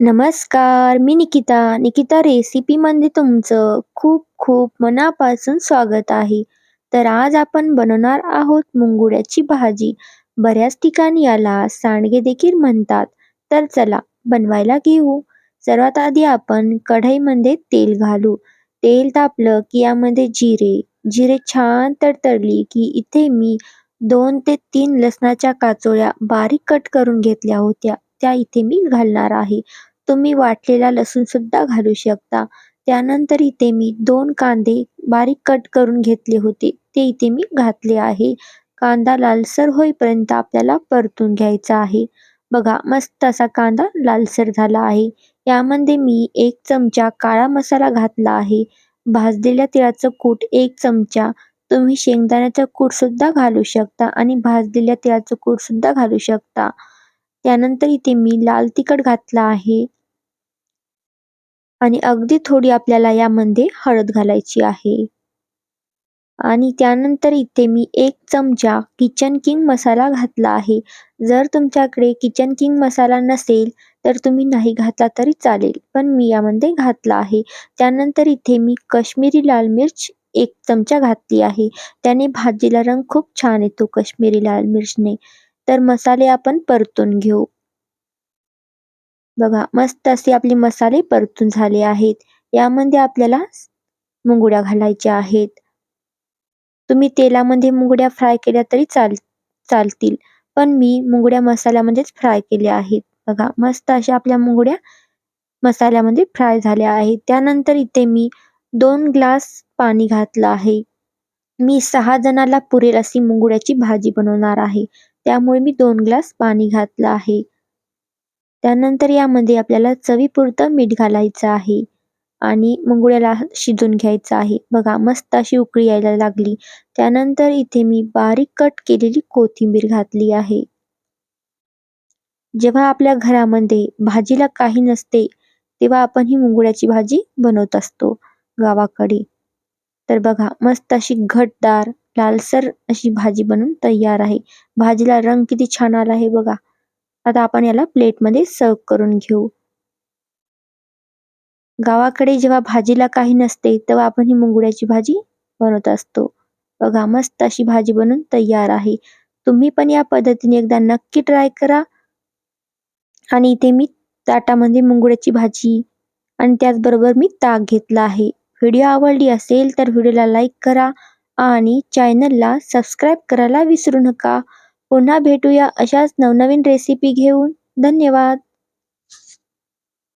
नमस्कार, मी निकिता. निकिता रेसिपीमध्ये तुमचं खूप खूप मनापासून स्वागत आहे. तर आज आपण बनवणार आहोत मुंगुड्याची भाजी. बऱ्याच ठिकाणी याला सांडगे देखील म्हणतात. तर चला बनवायला घेऊ. सर्वात आधी आपण कढईमध्ये तेल घालू. तेल तापलं की यामध्ये जिरे, जिरे छान तडतडली की इथे मी दोन ते तीन लसणाच्या काचोळ्या बारीक कट करून घेतल्या होत्या त्या इथे मी घालणार आहे. तुम्ही वाटलेला लसूण सुद्धा घालू शकता. त्यानंतर इथे मी दोन कांदे बारीक कट करून घेतले होते ते इथे मी घातले आहे. कांदा लालसर होईपर्यंत आपल्याला परतून घ्यायचा आहे. बघा मस्त असा कांदा लालसर झाला आहे. यामध्ये मी एक चमचा काळा मसाला घातला आहे. भाजलेल्या तिळाचं कूट एक चमचा, तुम्ही शेंगदाण्याचा कूट सुद्धा घालू शकता आणि भाजलेल्या तिळाचं कूट सुद्धा घालू शकता. त्यानंतर इथे मी लाल तिखट घातला आहे. आणि अगदी थोडी आपल्याला यामध्ये हळद घालायची आहे. आणि त्यानंतर इथे मी एक चमचा किचन किंग मसाला घातला आहे. जर तुमच्याकडे किचन किंग मसाला नसेल तर तुम्ही नाही घातला तरी चालेल पण मी यामध्ये घातला आहे. त्यानंतर इथे मी कश्मीरी लाल मिर्च एक चमचा घातली आहे. त्याने भाजीला रंग खूप छान येतो कश्मीरी लाल मिरचने. तर मसाले आपण परतून घेऊ. बघा मस्त असे आपले मसाले परतून झाले आहेत. यामध्ये आपल्याला मुंगड्या घालायच्या आहेत. तुम्ही तेलामध्ये मुंगड्या फ्राय केल्या तरी चाल चालतील पण मी मुंगड्या मसाल्यामध्येच फ्राय केल्या आहेत. बघा मस्त अशा आपल्या मुंगड्या मसाल्यामध्ये फ्राय झाल्या आहेत. त्यानंतर इथे मी दोन ग्लास पाणी घातलं आहे. मी सहा जणाला पुरेल अशी मुंगड्याची भाजी बनवणार आहे. त्यामुळे मी दोन ग्लास पाणी घातलं आहे. त्यानंतर यामध्ये आपल्याला चवीपुरतं मीठ घालायचं आहे आणि मुंगुळ्याला शिजून घ्यायचं आहे. बघा मस्त अशी उकळी यायला लागली. त्यानंतर इथे मी बारीक कट केलेली कोथिंबीर घातली आहे. जेव्हा आपल्या घरामध्ये भाजीला काही नसते तेव्हा आपण ही मुंगुळ्याची भाजी बनवत असतो गावाकडे. तर बघा मस्त अशी घटदार लालसर अशी भाजी बनून तयार आहे. भाजीला रंग किती छान आला आहे बघा. आता आपण याला प्लेटमध्ये सर्व करून घेऊ. गावाकडे जेव्हा भाजीला काही नसते तेव्हा आपण ही मुंगड्याची भाजी बनवत असतो. बघा मस्त अशी भाजी बनून तयार आहे. तुम्ही पण या पद्धतीने एकदा नक्की ट्राय करा. आणि इथे मी ताटामध्ये मुंगड्याची भाजी आणि त्याचबरोबर मी ताक घेतला आहे. व्हिडिओ आवडली असेल तर व्हिडिओला लाईक करा आणि चॅनलला सबस्क्राईब करायला विसरू नका. पुन्हा भेटूया अशाच नवनवीन रेसिपी घेऊन. धन्यवाद.